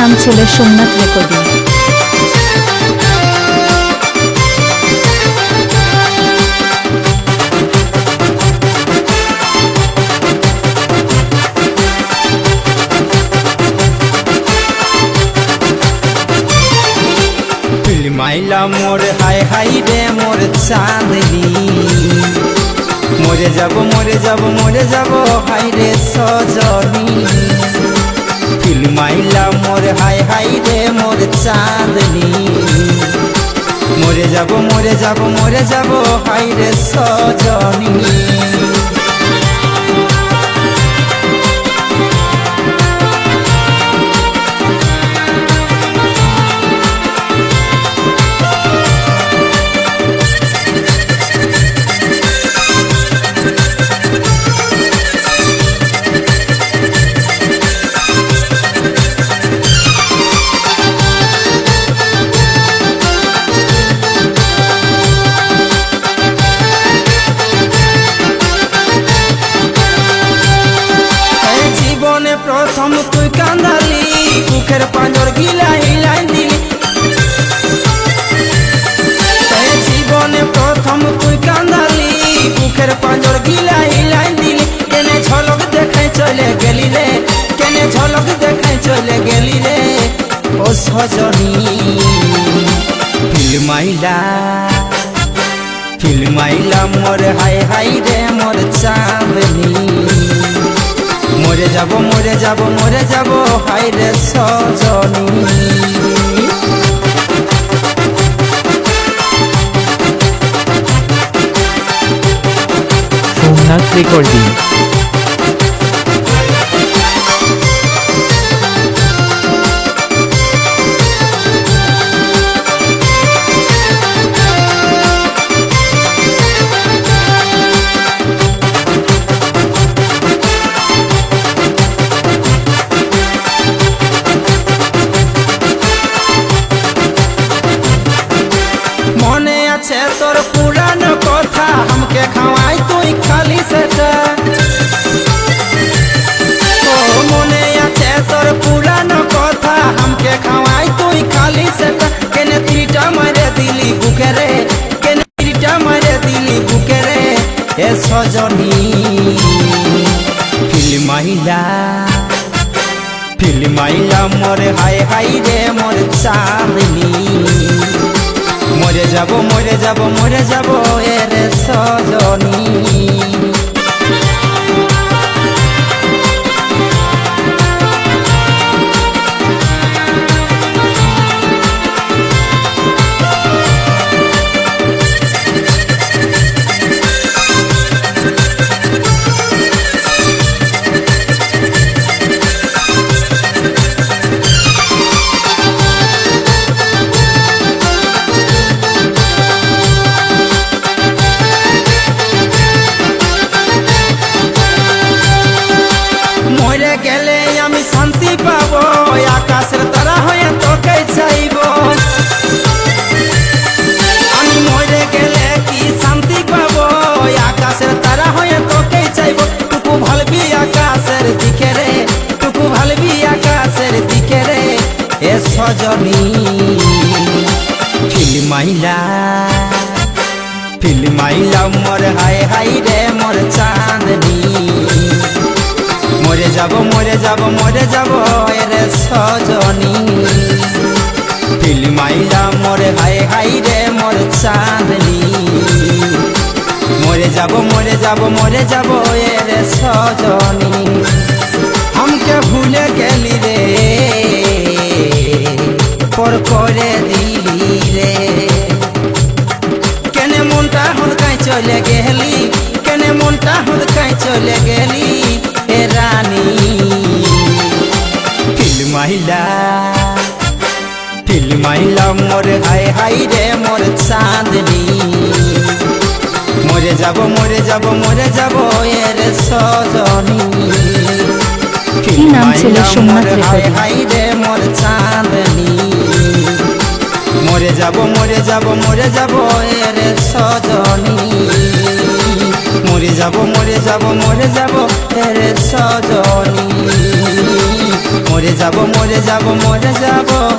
নাম ছিল সোমনাথ রেকর্ডিং। মাইলা মোর, হাই হাই রে মোর চাঁদনি। মরে যাব মরে যাব মরে যাব, হাই রে সজনি। মাইলা, মোর হাই হাই রে, মোর চাঁদনি। মরে যাব মরে যাব মরে যাব, হাই রে সজনি। পাঁজর গিলা হিলাই দিলি। জীবনে প্রথম তুই কান্দালি বুকের পাঁজর গিলা হিলাই দিলি। কেনে ঝলক দেখাই চলে গেলি রে, কেনে ঝলক দেখাই চলে গেলি রে। ও সজনী ফিল্মাইলা ফিল্মাইলা মোর হাই হাই রে, মোর চাঁদনি। মরে যাব মরে যাব মরে যাব হাই রে সজনী। সোমনাথ রেকর্ডিং। এ সজনী। ফিল্মাইলা ফিল্মাইলা মরে হাই হাই রে মোর চাঁদনি। মরে যাব মরে যাব মরে যাব এর সজনী। মরে গেলে আমি শান্তি পাবো, আকাশের তারা হয়ে তোকে চাইব। আমি মরে গেলে কি শান্তি পাবো, আকাশের তারা হয়ে তোকে চাইব। টুকু ভালবি আকাশের দিকে রে, টুকু ভালবি আকাশের দিকে রে, এ সজনী। ফিল্মাইলা ফিল্মাইলা মোর হাই হাই রে, মোর চাঁদনি। মরে যাব মরে যাব মরে যাব এর সজনী। ফিল্মাইলা মরে হাই হাই রে মোর চাঁদনি। মরে যাব মরে যাব মরে যাব এর সজনী। আমকে ভুলে গেলি রে, পর করে দিলি রে। কেন মনটা হরকায় চলে গেলি, কেন মনটা হরকায় চলে গেলি? রানী? ফিল্মাইলা ফিল্মাইলা মোর হাই হাই রে মোর চাঁদনি। মরে যাব মরে যাব মরে যাব এর সজনী। কি নাম ছিল সোমনাথ হাই? হাই রে মোর চাঁদনি। মরে যাব মরে যাব মরে যাব এর সজনী। মরে যাব মরে যাব মরে যাব এর সজনী। মরে যাব মরে যাব মরে যাব।